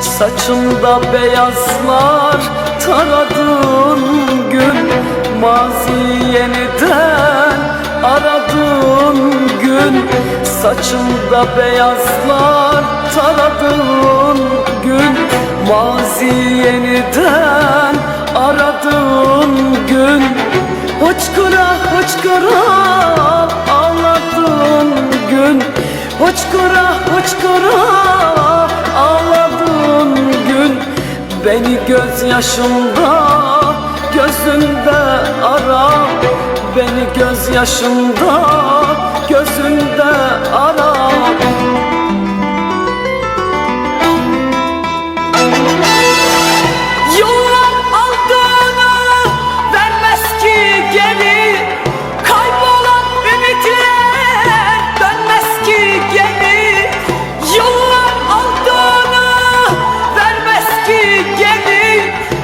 Saçımda beyazlar taradığın gün Mazi yeniden aradığın gün. Saçımda beyazlar taradığın gün Mazi yeniden aradığın gün. Hıçkıra hıçkıra ağladığın gün. Hıçkıra hıçkıra Beni gözyaşımda gözünde ara. Beni gözyaşımda gözünde Amen.